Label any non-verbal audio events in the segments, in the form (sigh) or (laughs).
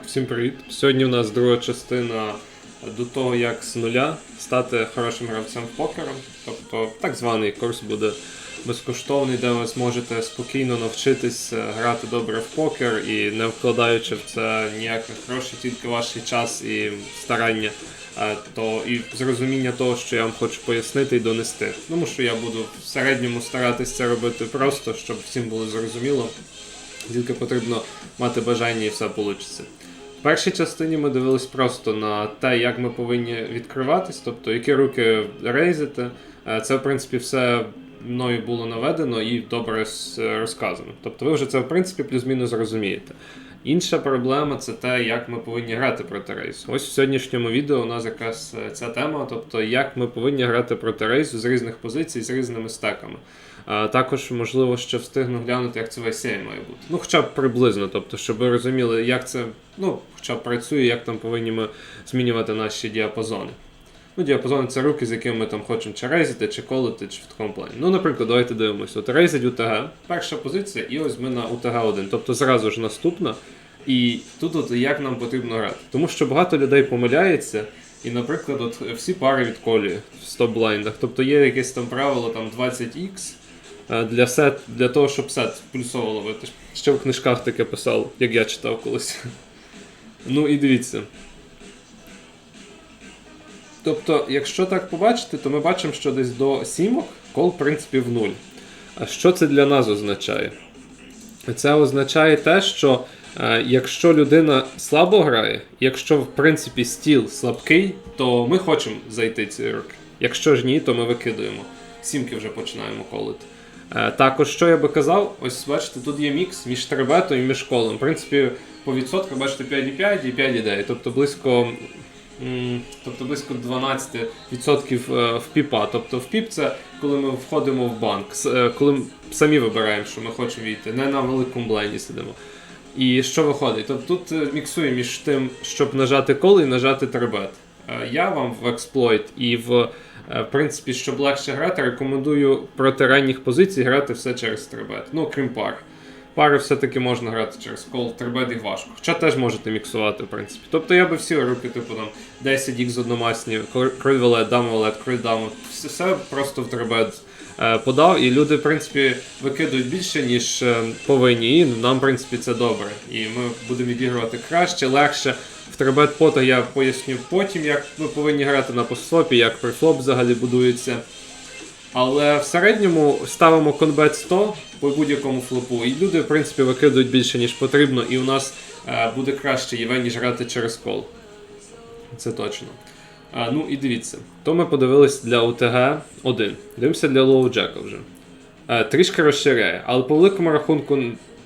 Так, всім привіт. Сьогодні у нас друга частина до того, як з нуля стати хорошим гравцем в покер. Тобто так званий курс буде безкоштовний, де ви зможете спокійно навчитись е, грати добре в покер і не вкладаючи в це ніяких грошей, тільки ваш час і старання. е, То і зрозуміння того, що я вам хочу пояснити і донести. Тому що я буду в середньому старатися це робити просто, щоб всім було зрозуміло. Тільки потрібно мати бажання і все вийде. Першій частині ми дивились просто на те, як ми повинні відкриватись, тобто які руки рейзити. Е, Це, в принципі, все мною було наведено і добре розказано. Тобто ви вже це, в принципі, плюс-мінус зрозумієте. Інша проблема це те, як ми повинні грати проти рейсу. Ось в сьогоднішньому відео у нас якраз е, ця тема, тобто як ми повинні грати проти рейсу з різних позицій, з різними стеками. Також, можливо, ще встигну глянути, як це сей має бути. Ну, хоча б приблизно, тобто, щоб ви розуміли, як це ну, хоча б працює, як там повинні ми змінювати наші діапазони. Ну, діапазони це руки, з якими ми там хочемо чи рейзити, чи колити, чи в такому плані. Ну, наприклад, давайте дивимося. От рейзить УТГ, перша позиція, і ось ми на УТГ 1. Тобто зразу ж наступна. І тут от як нам потрібно грати. Тому що багато людей помиляється. І, наприклад, от всі пари відколює в стоп-блайндах. Тобто є якесь там правило там 20х е, для, сет, для того, щоб сет плюсово ловити. Ще в книжках таке писав, як я читав колись. (laughs) Ну і дивіться. Тобто, якщо так побачити, то ми бачимо, що десь до сімок кол, в принципі, в нуль. А що це для нас означає? Це означає те, що е, якщо людина слабо грає, якщо в принципі стіл слабкий, то ми хочемо зайти ці руки. Якщо ж ні, то ми викидуємо. Сімки вже починаємо колити. Е, також, що я би казав, ось бачите, тут є мікс між требетом і між колом. В принципі, по відсотках бачите 5,5 і 5,9, тобто близько. Тобто близько 12% е, в піпа. Тобто в піп це коли ми входимо в банк, е, коли самі вибираємо, що ми хочемо війти, не на великому бленді сидимо. І що виходить? Тобто тут е, міксує між тим, щоб нажати кол і нажати требет. Е, Я вам в експлойт і в, принципі, щоб легше грати, рекомендую проти ранніх позицій грати все через требет. Ну, крім пар. Пари все-таки можна грати через кол, трибет їх важко. Хоча теж можете міксувати, в принципі. Тобто я би всі руки, типу там 10 х одномасні, кроль валет, дам валет, кроль дам, все, все просто в е, подав, і люди, в принципі, викидують більше, ніж е, повинні. І нам, в принципі, це добре. І ми будемо відігрувати краще, легше. В трибет пота я поясню потім, як ми повинні грати на постфлопі, як префлоп взагалі будується. Але в середньому ставимо конбет 100 по будь-якому флопу, і люди, в принципі, викидують більше, ніж потрібно, і у нас е, буде краще ЄВ, ніж грати через кол. Це точно. А, ну і дивіться, то ми подивились для УТГ 1. Дивимося для лоу-джека вже. Е, трішки розширяє, але по великому рахунку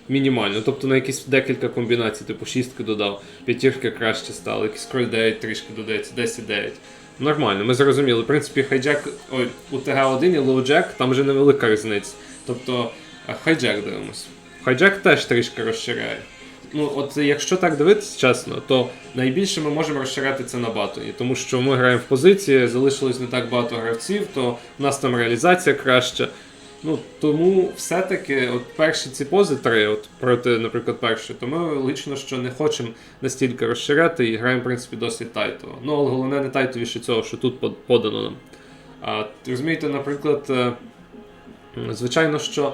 мінімально. Тобто на якісь декілька комбінацій, типу шістки додав, п'ятірки краще стало, якийсь кроль 9 трішки додається, 10-9. Нормально, ми зрозуміли. В принципі, хайджек, ой, УТГ 1 і лоу-джек, там вже невелика різниця. Тобто е, хайджек дивимось. Хайджек теж трішки розширяє. Ну, от якщо так дивитися чесно, то найбільше ми можемо розширяти це на батоні, тому що ми граємо в позиції, залишилось не так багато гравців, то в нас там реалізація краща. Ну тому все-таки, от перші ці пози три, от проти, наприклад, першої, то ми логічно, що не хочемо настільки розширяти і граємо, в принципі, досить тайтово. Ну, але головне не тайтовіше цього, що тут подано нам. А, розумієте, наприклад, е, звичайно, що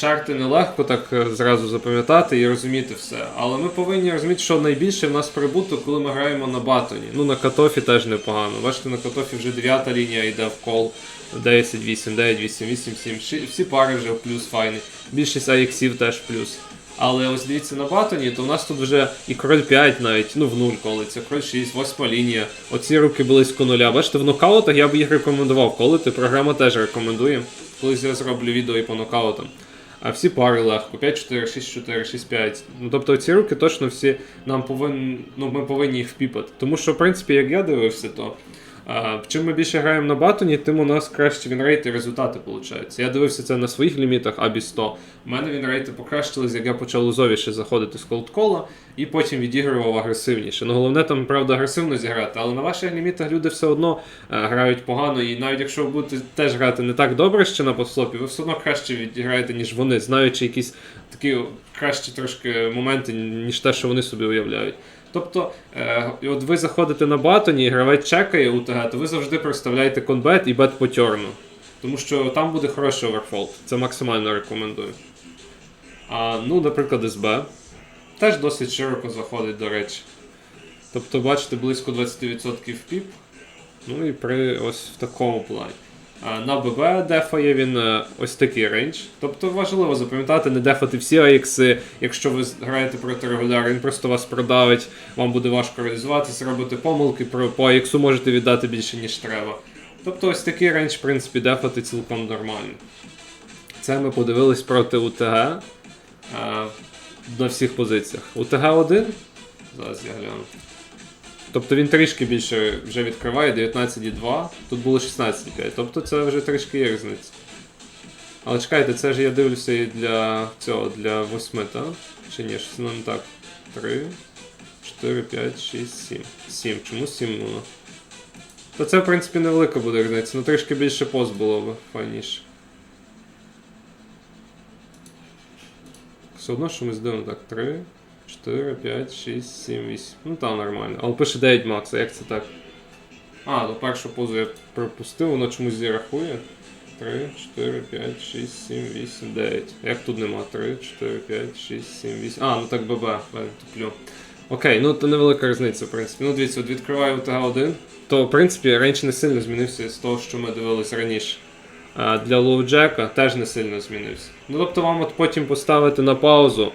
чарти нелегко так е, зразу запам'ятати і розуміти все. Але ми повинні розуміти, що найбільше в нас прибуток, коли ми граємо на батоні. Ну, на катофі теж непогано. Бачите, на катофі вже дев'ята лінія йде в кол. 10, 8, 9, 8, 8, 7. Всі- пари вже в плюс файний. Більшість AX теж в плюс. Але ось дивіться на батоні, то у нас тут вже і король 5 навіть, ну в нуль колиться, король 6, восьма лінія. Оці руки близько нуля. Бачите, в нокаутах я б їх рекомендував колити. Програма теж рекомендує. Колись я зроблю відео і по нокаутам. А всі пари легко. 5-4, 6-4, 6-5. Ну тобто ці руки точно всі нам повинні, ну ми повинні їх впіпати. Тому що, в принципі, як я дивився, то чим ми більше граємо на батоні, тим у нас краще вінрейти і результати получаються. Я дивився це на своїх лімітах, абі 100. У мене вінрейти покращились, як я почав лузовіше заходити з колдкола і потім відігрував агресивніше. Ну головне там, правда, агресивно зіграти, але на ваших лімітах люди все одно е, грають погано, і навіть якщо ви будете теж грати не так добре ще на подфлопі, ви все одно краще відіграєте, ніж вони, знаючи якісь такі кращі трошки моменти, ніж те, що вони собі уявляють. Тобто, е, от ви заходите на батоні, і гравець чекає УТГ, то ви завжди проставляєте конбет і бет по тьорну. Тому що там буде хороший оверфолд. Це максимально рекомендую. А, ну, наприклад, СБ. Теж досить широко заходить, до речі. Тобто, бачите, близько 20% піп. Ну і при ось в такому плані. А, на ББ дефає він е, ось такий рейндж. Тобто важливо запам'ятати, не дефати всі аікси. Якщо ви граєте проти регуляра, він просто вас продавить, вам буде важко реалізуватися, робити помилки, по аіксу можете віддати більше, ніж треба. Тобто ось такий рейндж, в принципі, дефати цілком нормально. Це ми подивились проти УТГ е, на всіх позиціях. УТГ 1. Зараз я гляну. Тобто він трішки більше вже відкриває 19,2, тут було 16,5. Тобто це вже трішки є різниця. Але чекайте, це ж я дивлюся і для цього, для 8, так? Чи ні, щось воно не так. 3, 4, 5, 6, 7. 7. Чому 7 воно? То це, в принципі, невелика буде різниця, ну трішки більше пост було б файніше. Все одно, що ми здивимо так. 3, 4, 5, 6, 7, 8. Ну там нормально. Але пише 9 макс, а як це так? А, до першу позу я пропустив, воно чомусь зі рахує. 3, 4, 5, 6, 7, 8, 9. Як тут нема? 3, 4, 5, 6, 7, 8. А, ну так ББ, я туплю. Окей, ну то невелика різниця, в принципі. Ну дивіться, от відкриваю ТГ1, то в принципі рейндж не сильно змінився з того, що ми дивились раніше. А для лоуджека теж не сильно змінився. Ну тобто вам от потім поставити на паузу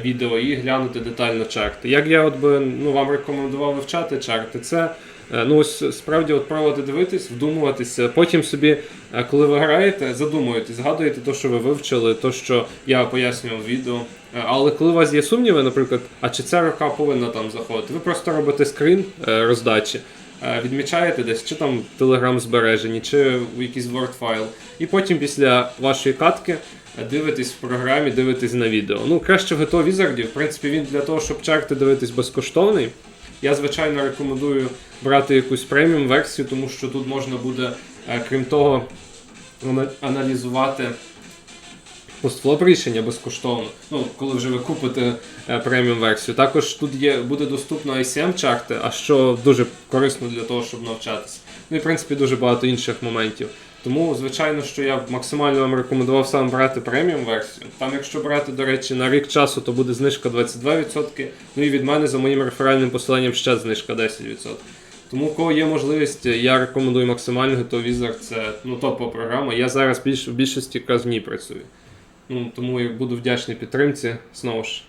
відео і глянути детально чарти. Як я от би ну, вам рекомендував вивчати чарти, це е, ну ось справді от пробувати дивитись, вдумуватися. Потім собі, е, коли ви граєте, задумуєтесь, згадуєте те, що ви вивчили, то, що я пояснював в відео. Е, Але коли у вас є сумніви, наприклад, а чи ця рука повинна там заходити, ви просто робите скрін е, роздачі. Е, Відмічаєте десь, чи там в Telegram збережені, чи в якийсь Word файл. І потім після вашої катки е, дивитесь в програмі, дивитесь на відео. Ну, краще GTO Wizard, в принципі, він для того, щоб чарти дивитись безкоштовний. Я, звичайно, рекомендую брати якусь преміум версію, тому що тут можна буде, е, крім того, аналізувати постфлоп рішення безкоштовно. Ну, коли вже ви купите е, преміум версію. Також тут є, буде доступно ICM чарти, а що дуже корисно для того, щоб навчатися. Ну і в принципі дуже багато інших моментів. Тому, звичайно, що я б максимально вам рекомендував саме брати преміум версію. Там, якщо брати, до речі, на рік часу, то буде знижка 22%. Ну і від мене за моїм реферальним посиланням ще знижка 10%. Тому, у кого є можливість, я рекомендую максимально Wizard, це ну, топова програма. Я зараз більш, в більшості ній працюю. Ну, тому я буду вдячний підтримці. Знову ж,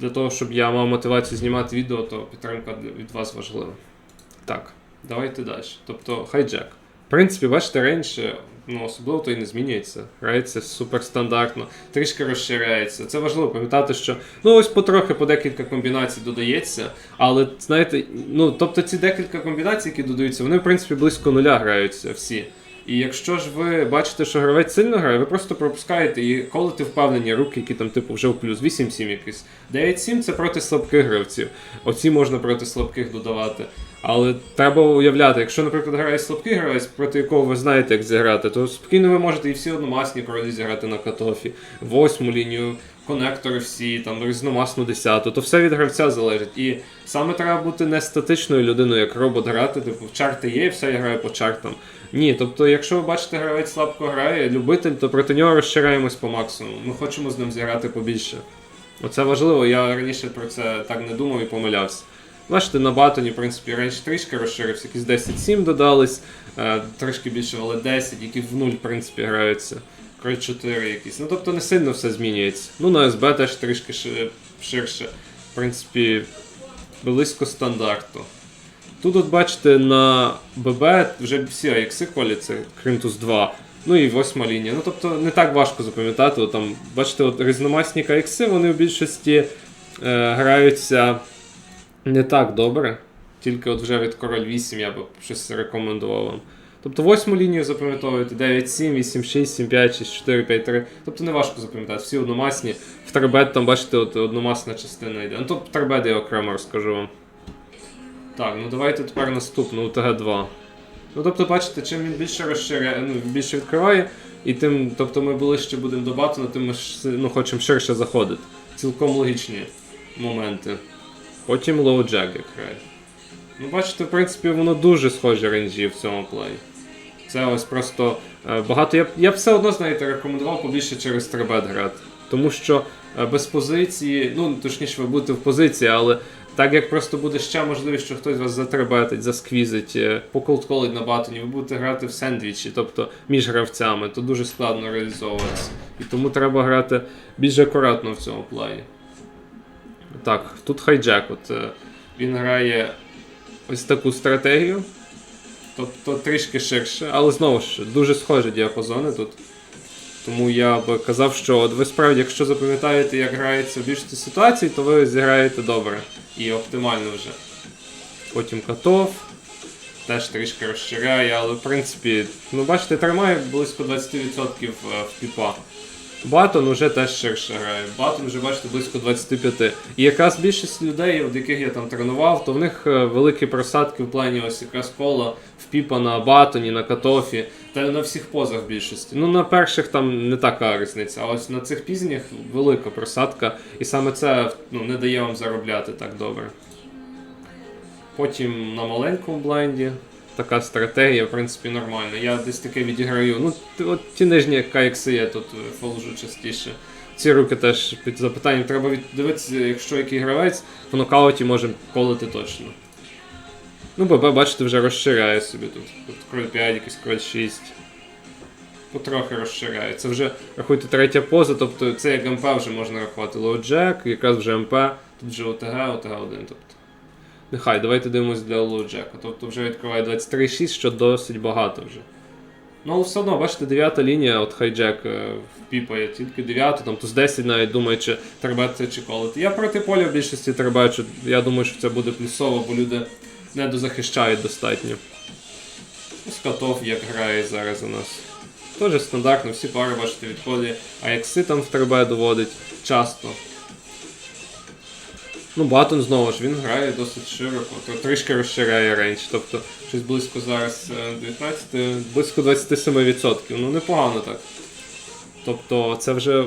для того, щоб я мав мотивацію знімати відео, то підтримка від вас важлива. Так, давайте далі. Тобто, хайджек. В принципі, бачите, рейндж, е, ну, особливо то і не змінюється. Грається супер стандартно, трішки розширяється. Це важливо пам'ятати, що ну ось потрохи по декілька комбінацій додається, але знаєте, ну тобто ці декілька комбінацій, які додаються, вони в принципі близько нуля граються всі. І якщо ж ви бачите, що гравець сильно грає, ви просто пропускаєте і колите впевнені руки, які там типу вже в плюс 8-7 якийсь. 9-7 це проти слабких гравців. Оці можна проти слабких додавати. Але треба уявляти, якщо, наприклад, грає слабкий гравець, проти якого ви знаєте, як зіграти, то спокійно ви можете і всі одномасні королі зіграти на катофі, восьму лінію, конектори всі, там різномасну десяту, то все від гравця залежить. І саме треба бути не статичною людиною, як робот грати, типу чарти є, і все я граю по чартам. Ні, тобто, якщо ви бачите, гравець слабко грає, любитель, то проти нього розширяємось по максимуму. Ми хочемо з ним зіграти побільше. Оце важливо, я раніше про це так не думав і помилявся. Бачите, на батоні, в принципі, рейндж трішки розширився, якісь 10-7 додались, е, трішки більше, але 10, які в 0, в принципі, граються. Крой 4 якісь. Ну тобто не сильно все змінюється. Ну на СБ теж трішки ширше. В принципі, близько стандарту. Тут, от бачите, на ББ вже всі AX коляться, крім туз 2. Ну і восьма лінія. Ну тобто не так важко запам'ятати. Там, бачите, от різномасні AX, вони в більшості е, граються не так добре. Тільки от вже від король 8 я б щось рекомендував вам. Тобто восьму лінію запам'ятовуєте 9, 7, 8, 6, 7, 5, 6, 4, 5, 3. Тобто не важко запам'ятати. Всі одномасні. В требет там, бачите, от одномасна частина йде. Ну тобто требет я окремо розкажу вам. Так, ну давайте тепер наступну УТГ-2. Ну тобто, бачите, чим він більше розширяє, ну, більше відкриває, і тим, тобто ми ближче будемо до батона, тим ми ну, хочемо ширше заходити. Цілком логічні моменти. Потім лоу джек як грає. Ну, бачите, в принципі, воно дуже схожі ренджі в цьому плеї. Це ось просто е, багато. Я, б- я б все одно, знаєте, рекомендував побільше через трибет грати. Тому що е, без позиції, ну точніше, ви будете в позиції, але так як просто буде ще можливість, що хтось вас затребетить, засквізить, е, поколдколить на батоні, ви будете грати в сендвічі, тобто між гравцями, то дуже складно реалізовуватися. І тому треба грати більш акуратно в цьому плані. Так, тут хайджек. От, е, він грає ось таку стратегію. Тобто трішки ширше, але знову ж дуже схожі діапазони тут. Тому я би казав, що от ви справді, якщо запам'ятаєте, як грається в більшості ситуацій, то ви зіграєте добре і оптимально вже. Потім катов. Теж трішки розширяє, але в принципі, ну бачите, тримає близько 20% в піпа. Батон уже теж ширше грає. Батон вже бачите близько 25. І якраз більшість людей, от яких я там тренував, то в них е, великі просадки в плані ось якраз кола в піпа на батоні, на катофі, та на всіх позах більшості. Ну на перших там не така різниця, а ось на цих пізніх велика просадка, і саме це ну, не дає вам заробляти так добре. Потім на маленькому блайнді. Така стратегія, в принципі, нормальна. Я десь таке відіграю. Ну, от ті нижні кайкси я тут е, фолжу частіше. Ці руки теж під запитанням треба дивитися, якщо який гравець, в нокауті може колити точно. Ну, ББ, бачите, вже розширяє собі тут. Тут кроль 5, якийсь кроль 6. Потрохи розширяє. Це вже, рахуйте, третя поза, тобто це як МП вже можна рахувати. Лоу-джек, якраз вже МП, тут вже ОТГ, ОТГ-1. Тобто. Нехай, давайте дивимось для лоу-джека. Тобто вже відкриває 23,6, що досить багато вже. Ну, але все одно, бачите, дев'ята лінія, от хайджек е, впіпає, тільки дев'ята, там туз 10 навіть думає, чи тербати, чи колити. Я проти поля в більшості тербачу. Я думаю, що це буде плюсово, бо люди не дозахищають достатньо. Ну, Скатов як грає зараз у нас. Теж стандартно, всі пари, бачите, відходи. А якси там в требе доводить часто. Ну, Батон знову ж він грає досить широко, то трішки розширяє рейндж. Тобто щось близько зараз е, 19, близько 27%. Ну непогано так. Тобто це вже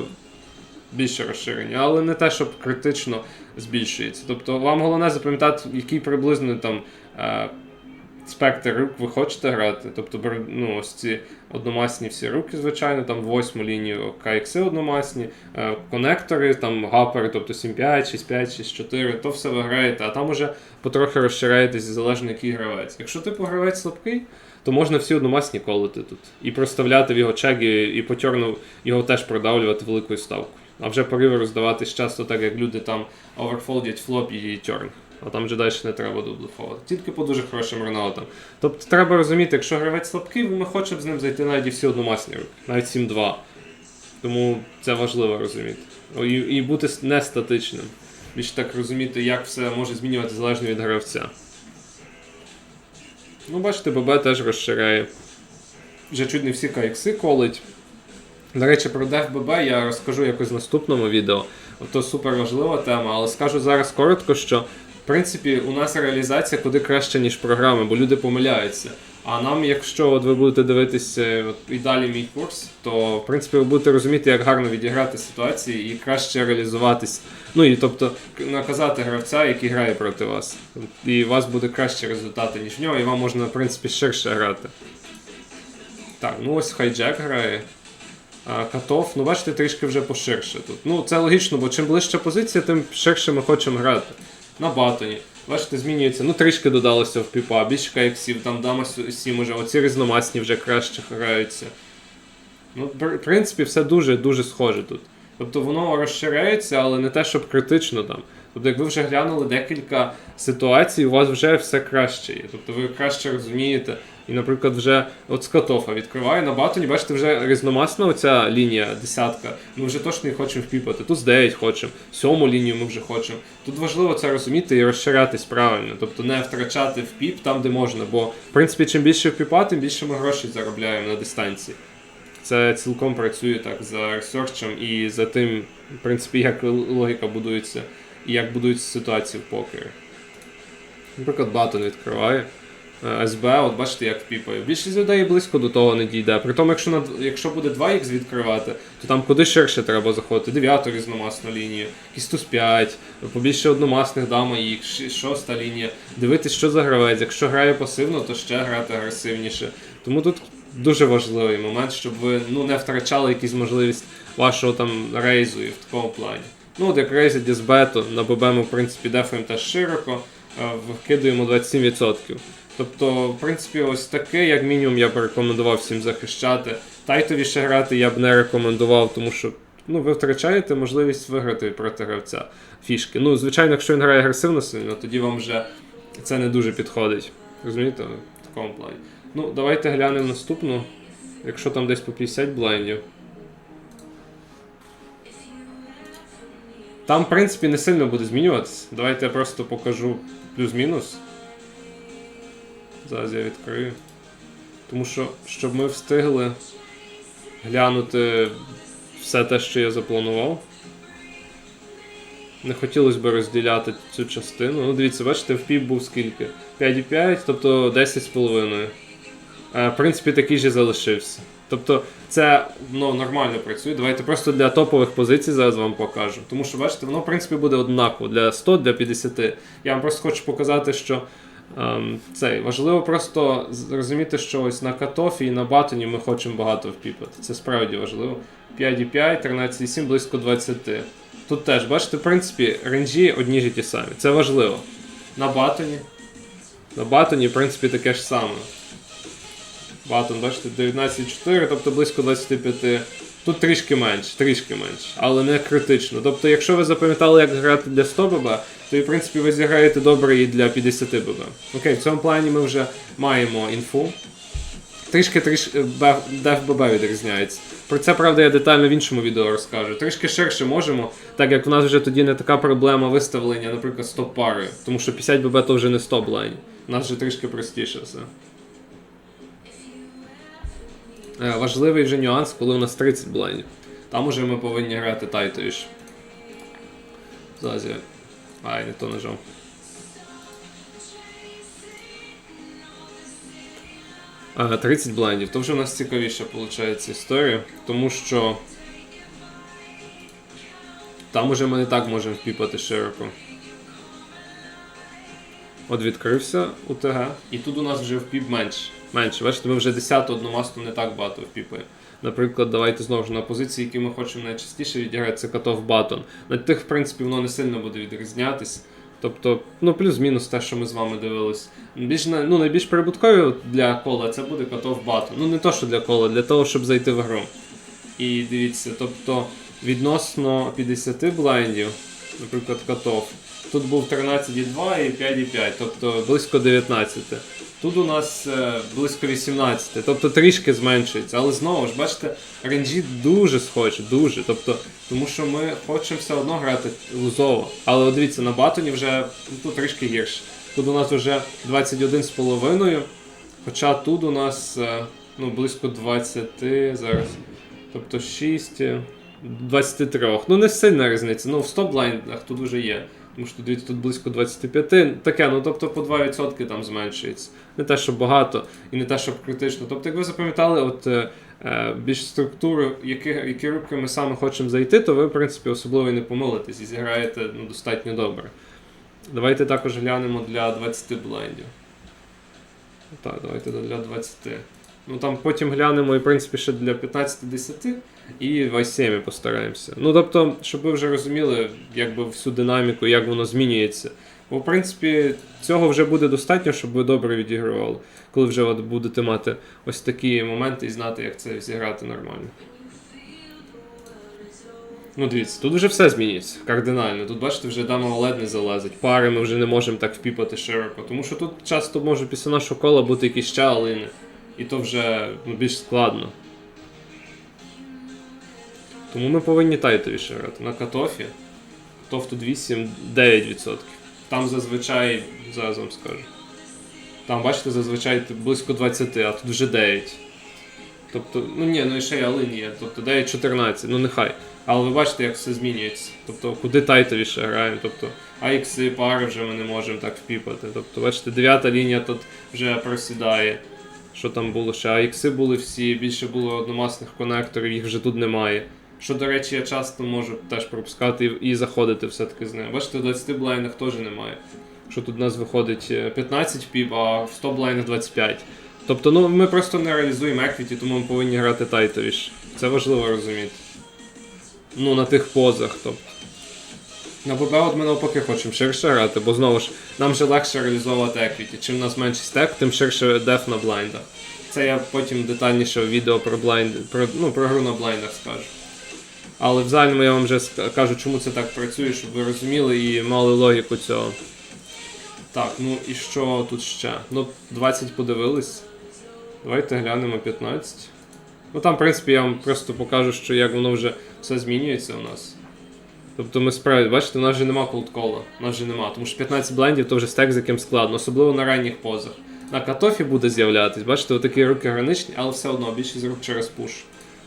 більше розширення, але не те, щоб критично збільшується. Тобто вам головне запам'ятати, який приблизно там е, спектр рук ви хочете грати. Тобто ну, ось ці одномасні всі руки, звичайно, там восьму лінію KX одномасні, е, конектори, там гапери, тобто 7.5, 6.5, 6.4, то все ви граєте, а там уже потрохи розширяєтесь залежно який гравець. Якщо типу гравець слабкий, то можна всі одномасні колити тут. І проставляти в його чеги, і по тьорну його теж продавлювати великою ставкою. А вже по риверу здаватись часто так, як люди там оверфолдять флоп і тьорн. А там вже далі не треба дублефолити. Тільки по дуже хорошим ронаутам. Тобто треба розуміти, якщо гравець слабкий, ми хочемо з ним зайти навіть і всі одномасні руки, навіть 7-2. Тому це важливо розуміти. І, і бути не статичним. Більш так розуміти, як все може змінювати залежно від гравця. Ну, бачите, ББ теж розширяє. Вже чуть не всі кайкси колить. До речі, про DevBB я розкажу якось в наступному відео. То супер важлива тема, але скажу зараз коротко, що в принципі у нас реалізація куди краще, ніж програми, бо люди помиляються. А нам, якщо от ви будете дивитися от, і далі мій курс, то в принципі ви будете розуміти, як гарно відіграти ситуації і краще реалізуватись. Ну і тобто наказати гравця, який грає проти вас. І у вас буде кращі результати, ніж в нього, і вам можна, в принципі, ширше грати. Так, ну ось хайджек грає. Катов, ну бачите, трішки вже поширше тут. Ну це логічно, бо чим ближча позиція, тим ширше ми хочемо грати. На батоні. Бачите, змінюється. Ну трішки додалося в піпа, більше кайфсів, там дама 7 уже, оці різномасні вже краще граються. Ну, в принципі, все дуже-дуже схоже тут. Тобто воно розширяється, але не те, щоб критично там. Тобто, як ви вже глянули декілька ситуацій, у вас вже все краще є. Тобто ви краще розумієте. І, наприклад, вже от з Катофа відкриває на батоні, бачите, вже різномасна оця лінія, десятка. Ми вже точно її хочемо впіпати. Тут з 9 хочемо, сьому лінію ми вже хочемо. Тут важливо це розуміти і розширятись правильно, тобто не втрачати в піп там, де можна. Бо, в принципі, чим більше впіпа, тим більше ми грошей заробляємо на дистанції. Це цілком працює так за ресерчем і за тим, в принципі, як логіка будується і як будуються ситуації в покері. Наприклад, батон відкриває. Е, СБ, от бачите, як впіпає. Більшість людей близько до того не дійде. Притому, якщо на якщо буде 2х відкривати, то там куди ширше треба заходити. Дев'яту різномасну лінію, туз 5, побільше одномасних дама Х, шоста лінія. Дивитись, що за гравець. Якщо грає пасивно, то ще грати агресивніше. Тому тут дуже важливий момент, щоб ви ну, не втрачали якусь можливість вашого там рейзу і в такому плані. Ну, от як рейзить СБ, то на ББ ми, в принципі, дефаємо теж широко, е, вкидуємо 27%. Тобто, в принципі, ось таке, як мінімум, я б рекомендував всім захищати. Тайтовіше грати я б не рекомендував, тому що ну, ви втрачаєте можливість виграти проти гравця фішки. Ну, звичайно, якщо він грає агресивно сильно, тоді вам вже це не дуже підходить. Розумієте? В такому плані. Ну, давайте глянемо наступну. Якщо там десь по 50 блайндів. Там, в принципі, не сильно буде змінюватися. Давайте я просто покажу плюс-мінус. Зараз я відкрию. Тому що, щоб ми встигли глянути все те, що я запланував. Не хотілося б розділяти цю частину. Ну, дивіться, бачите, в піп був скільки? 5,5, тобто 10,5. Е, В принципі, такий же залишився. Тобто це ну, нормально працює. Давайте просто для топових позицій зараз вам покажу. Тому що, бачите, воно в принципі буде однаково для 100, для 50. Я вам просто хочу показати, що ем, цей, важливо просто зрозуміти, що ось на катофі і на батоні ми хочемо багато впіпати. Це справді важливо. 5,5, 13,7, близько 20. Тут теж, бачите, в принципі, ренджі одні ж ті самі. Це важливо. На батоні. На батоні, в принципі, таке ж саме. Батон, бачите, 19,4, тобто близько 25. Тут трішки менше, трішки менше, але не критично. Тобто, якщо ви запам'ятали, як грати для 100 ББ, то і в принципі ви зіграєте добре і для 50 ББ. Окей, в цьому плані ми вже маємо інфу. Трішки трішки деф ББ відрізняється. Про це, правда, я детально в іншому відео розкажу. Трішки ширше можемо, так як в нас вже тоді не така проблема виставлення, наприклад, 100 парою, тому що 50 ББ то вже не 100 блайнів. У нас вже трішки простіше все. Е, Важливий вже нюанс, коли у нас 30 блайнів. Там уже ми повинні грати тайтовіше. Зараз. Ай, не то нажав. А, 30 блайндів. То вже у нас цікавіша виходить історія, тому що. Там уже ми не так можемо впіпати широко. От відкрився УТГ, і тут у нас вже впіп менше. Менше. Бачите, ми вже 10 одномасту не так багато впіпаємо. Наприклад, давайте знову ж на позиції, які ми хочемо найчастіше відіграти, це катов батон. На тих, в принципі, воно не сильно буде відрізнятись. Тобто, ну плюс-мінус те, що ми з вами дивились. Більш ну, найбільш прибуткові для кола це буде катов батон. Ну не то, що для кола, для того, щоб зайти в гру. І дивіться, тобто відносно 50 блайндів, наприклад, катов, тут був 13,2 і 5,5, тобто близько 19. Тут у нас е, близько 18, тобто трішки зменшується. Але знову ж бачите, ренджі дуже схожі, дуже. Тобто, тому що ми хочемо все одно грати лузово. Але от дивіться, на батоні вже ну, тут трішки гірше. Тут у нас вже 21,5, хоча тут у нас е, ну, близько 20 зараз. Тобто 6, е, 23. Ну не сильна різниця. Ну в стоп-блайндах тут вже є. Тому що дивіться, тут близько 25. Таке, ну тобто по 2% там зменшується. Не те, що багато, і не те, що критично. Тобто, як ви запам'ятали, от е, е, більш структуру, які, які руки ми саме хочемо зайти, то ви, в принципі, особливо і не помилитесь і зіграєте ну, достатньо добре. Давайте також глянемо для 20 блайндів. Так, давайте для 20. Ну там потім глянемо і, в принципі, ще для 15-10 і в i7 постараємося. Ну, тобто, щоб ви вже розуміли, якби всю динаміку, як воно змінюється. Бо, в принципі, цього вже буде достатньо, щоб ви добре відігравали, коли вже от будете мати ось такі моменти і знати, як це зіграти нормально. Ну, дивіться, тут вже все змінюється кардинально. Тут, бачите, вже дама OLED не залазить. Пари ми вже не можемо так впіпати широко. Тому що тут часто може після нашого кола бути якісь ще алини. І то вже ну, більш складно. Тому ми повинні тайтовіше грати. На катофі. Катоф тут 8, 9%. Там зазвичай, зараз вам скажу. Там, бачите, зазвичай близько 20, а тут вже 9. Тобто, ну ні, ну і ще й алин є. Тобто 9-14, ну нехай. Але ви бачите, як все змінюється. Тобто, куди тайтовіше граємо. Тобто, а ікси пари вже ми не можемо так впіпати. Тобто, бачите, дев'ята лінія тут вже просідає. Що там було ще? А ікси були всі, більше було одномасних конекторів, їх вже тут немає. Що, до речі, я часто можу теж пропускати і, заходити все-таки з ними. Бачите, в 20 блайнах теж немає. Що тут у нас виходить е, 15 піп, а в 100 блайнах 25. Тобто, ну ми просто не реалізуємо еквіті, тому ми повинні грати тайтовіше. Це важливо розуміти. Ну, на тих позах, тобто. На ББ от ми навпаки хочемо ширше грати, бо знову ж нам же легше реалізовувати еквіті. Чим у нас менший стек, тим ширше деф на блайндах. Це я потім детальніше в відео про блайнд, про, ну, про гру на блайндах скажу. Але в загальному я вам вже кажу, чому це так працює, щоб ви розуміли і мали логіку цього. Так, ну і що тут ще? Ну, 20 подивились. Давайте глянемо 15. Ну там, в принципі, я вам просто покажу, що як воно вже все змінюється у нас. Тобто ми справді, бачите, у нас же нема колдкола. У нас же нема, тому що 15 блендів то вже стек, з яким складно, особливо на ранніх позах. На катофі буде з'являтись, бачите, отакі руки граничні, але все одно більшість рук через пуш.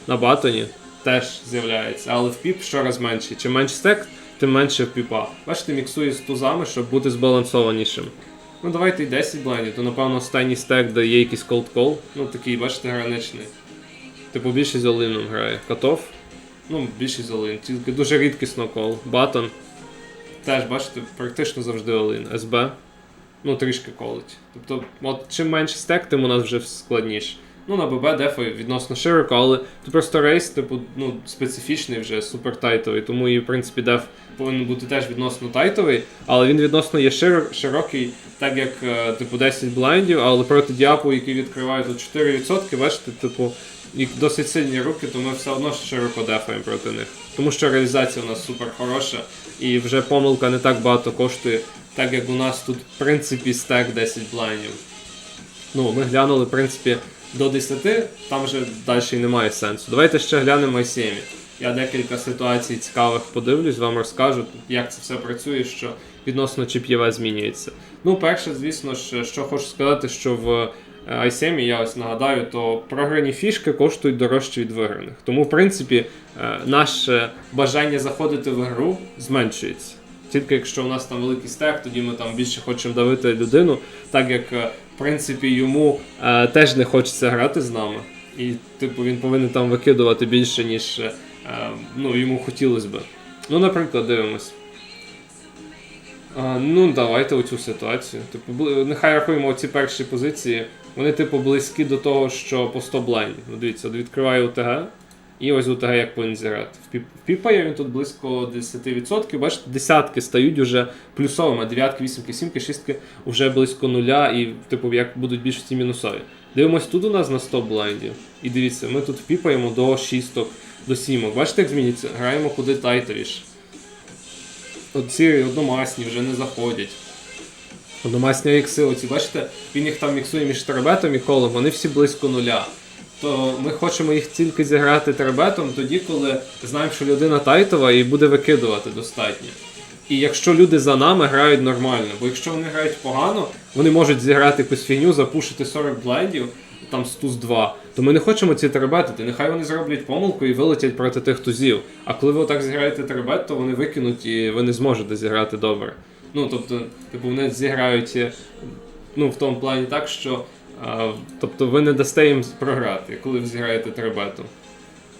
На батоні теж з'являється, але в піп щораз менше. Чим менше стек, тим менше в піпа. Бачите, міксую з тузами, щоб бути збалансованішим. Ну давайте і 10 блендів, то напевно останній стек, де є якийсь колдкол. Ну такий, бачите, граничний. Типу більшість з олином грає. Катоф. Ну, більшість олин. Тільки дуже рідкісно кол. Батон. Теж, бачите, практично завжди олин. СБ. Ну, трішки колить. Тобто, от чим менше стек, тим у нас вже складніше. Ну, на ББ дефо відносно широко, але тут просто рейс, типу, ну, специфічний вже, супер тайтовий, тому і в принципі деф повинен бути теж відносно тайтовий, але він відносно є широ- широкий, так як е, типу 10 блайндів, але проти діапу, який відкриває тут 4%, бачите, типу, і досить сильні руки, то ми все одно широко дефаємо проти них. Тому що реалізація у нас супер хороша, і вже помилка не так багато коштує, так як у нас тут в принципі стек 10 блайндів. Ну, ми глянули, в принципі, до 10, там вже далі немає сенсу. Давайте ще глянемо ICM. Я декілька ситуацій цікавих подивлюсь, вам розкажу, як це все працює, що відносно чіп'єве змінюється. Ну, перше, звісно ж, що хочу сказати, що в е, i7, я ось нагадаю, то програні фішки коштують дорожче від виграних. Тому, в принципі, е, наше бажання заходити в гру зменшується. Тільки якщо у нас там великий стек, тоді ми там більше хочемо давити людину, так як е, принципі йому е, теж не хочеться грати з нами. І типу він повинен там викидувати більше, ніж е, е, ну, йому хотілося би. Ну, наприклад, дивимось. А, ну, давайте оцю ситуацію. Типу, нехай рахуємо ці перші позиції. Вони, типу, близькі до того, що по 100 блайндів. Ну, дивіться, от відкриваю УТГ, і ось як зіграти. В піп- в Піпає він тут близько 10%. Бачите, десятки стають уже плюсовими, дев'ятки, вісімки, сімки, шістки вже близько нуля, і, типу, як будуть більшості мінусові. Дивимось тут у нас на 100 блайндів. І дивіться, ми тут впіпаємо до шісток, до сімок. Бачите, як зміниться? Граємо куди тайтовіше. Оці одномасні вже не заходять. Одномасні ікси, оці, бачите, він їх там міксує між терабетом і колом, вони всі близько нуля. То ми хочемо їх тільки зіграти терабетом тоді, коли знаємо, що людина тайтова і буде викидувати достатньо. І якщо люди за нами грають нормально, бо якщо вони грають погано, вони можуть зіграти якусь фігню, запушити 40 блайндів, там з туз 2, то ми не хочемо ці терабетити. Нехай вони зроблять помилку і вилетять проти тих тузів. А коли ви отак зіграєте терабет, то вони викинуть і ви не зможете зіграти добре. Ну, тобто, типу, вони зіграють е, ну, в тому плані так, що а, тобто ви не дасте їм програти, коли ви зіграєте терабетом.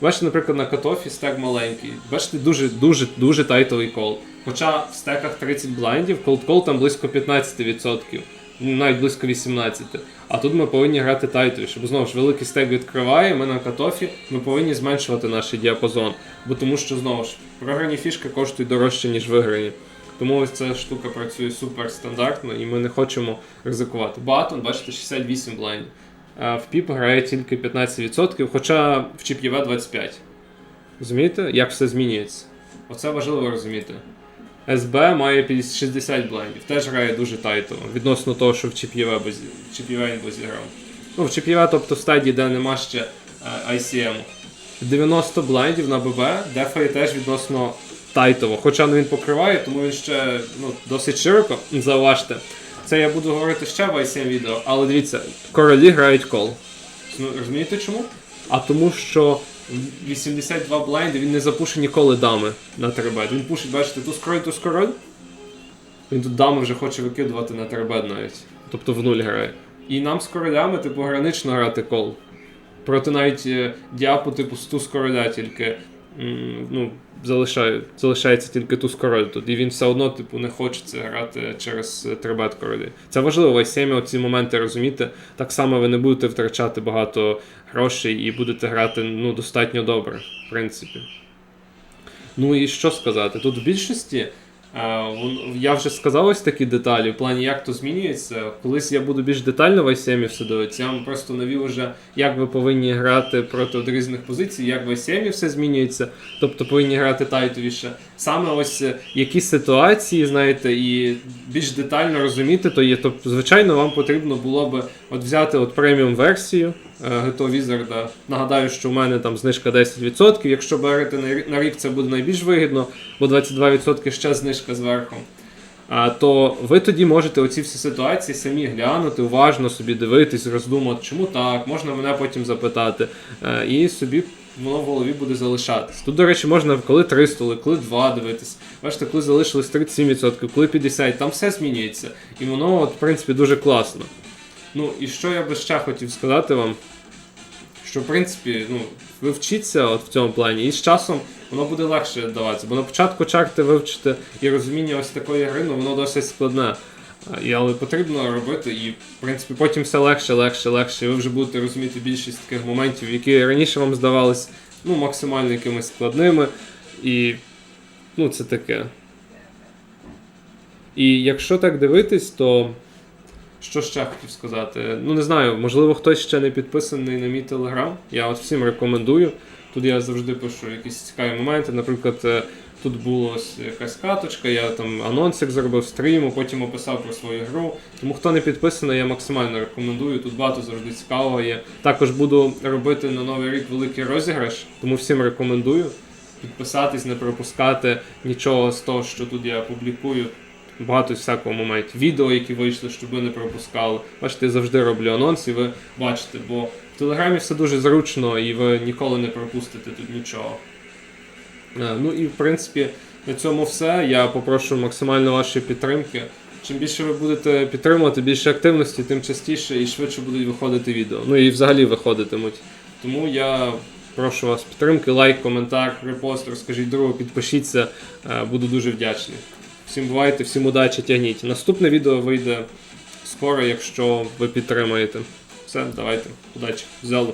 Бачите, наприклад, на катофі стек маленький. Бачите, дуже дуже тайтовий кол. Хоча в стеках 30 блайндів, колд-кол там близько 15%, ну, навіть близько 18%. А тут ми повинні грати тайтовіше, бо знову ж великий стек відкриває, ми на катофі, ми повинні зменшувати наш діапазон. Бо тому що знову ж програні фішки коштують дорожче, ніж виграні. Тому ось ця штука працює супер стандартно і ми не хочемо ризикувати. Батон, бачите, 68 блайндів. В піп грає тільки 15%, хоча в чіп ЄВ 25%. Розумієте, як все змінюється? Оце важливо розуміти. СБ має 60 блайндів, теж грає дуже тайтово, відносно того, що в чіп ЄВ би зі- чіп він би зіграв. Ну, в чіп ЄВ, тобто в стадії, де нема ще е, ICM. 90 блайндів на ББ, дефає теж відносно тайтово. Хоча ну, він покриває, тому він ще ну, досить широко. Зауважте. Це я буду говорити ще в ICM відео, але дивіться, королі грають кол. Ну, розумієте чому? А тому що 82 блайнди, він не запушить ніколи дами на трибет. Він пушить, бачите, туз король, туз король. Він тут дами вже хоче викидувати на трибет навіть. Тобто в нуль грає. І нам з королями, типу, гранично грати кол. Проти навіть е, діапу, типу, з туз короля тільки. Ну, залишає, залишається тільки туз король тут. І він все одно, типу, не хоче це грати через е, трибет королі. Це важливо в ICM оці моменти розуміти. Так само ви не будете втрачати багато грошей і будете грати ну, достатньо добре, в принципі. Ну і що сказати? Тут в більшості. Е, Я вже сказав ось такі деталі, в плані як то змінюється. Колись я буду більш детально в ICM все дивитися. Я вам просто навів уже, як ви повинні грати проти різних позицій, як в ICM все змінюється, тобто повинні грати тайтовіше. Саме ось е, які ситуації, знаєте, і більш детально розуміти, то є. Тобто, звичайно, вам потрібно було би от взяти от преміум версію е, GTO Wizard. Нагадаю, що у мене там знижка 10%. Якщо берете на рік, це буде найбільш вигідно, бо 22% ще знижка зверху. То ви тоді можете оці всі ситуації самі глянути, уважно собі дивитись, роздумати, чому так, можна мене потім запитати. Е, і собі воно в голові буде залишатись. Тут, до речі, можна коли 3 столи, коли 2 дивитись. Бачите, коли залишилось 37%, коли 50%, там все змінюється. І воно, от, в принципі, дуже класно. Ну, і що я би ще хотів сказати вам, що в принципі, ну, ви вчіться от в цьому плані, і з часом воно буде легше даватися. Бо на початку чарти вивчити і розуміння ось такої гри, ну воно досить складне. І, але потрібно робити, і в принципі потім все легше, легше, легше. І ви вже будете розуміти більшість таких моментів, які раніше вам здавались ну, максимально якимись складними. І ну, це таке. І якщо так дивитись, то що ще хотів сказати? Ну не знаю, можливо, хтось ще не підписаний на мій телеграм. Я от всім рекомендую. Тут я завжди пишу якісь цікаві моменти. Наприклад, е, тут була якась каточка, я там анонсик зробив стріму, потім описав про свою гру. Тому хто не підписаний, я максимально рекомендую. Тут багато завжди цікавого є. Також буду робити на новий рік великий розіграш, тому всім рекомендую підписатись, не пропускати нічого з того, що тут я публікую. Багато всякого моментів. Відео, які вийшли, щоб ви не пропускали. Бачите, я завжди роблю анонс, і ви бачите, бо в Телеграмі все дуже зручно, і ви ніколи не пропустите тут нічого. Е, Ну і в принципі на цьому все. Я попрошу максимально вашої підтримки. Чим більше ви будете підтримувати, більше активності, тим частіше і швидше будуть виходити відео. Ну і взагалі виходитимуть. Тому я прошу вас підтримки, лайк, коментар, репост, розкажіть другу, підпишіться. Е, Буду дуже вдячний. Всім бувайте, всім удачі, тягніть. Наступне відео вийде скоро, якщо ви підтримаєте. Все, давайте, удачі, взяли.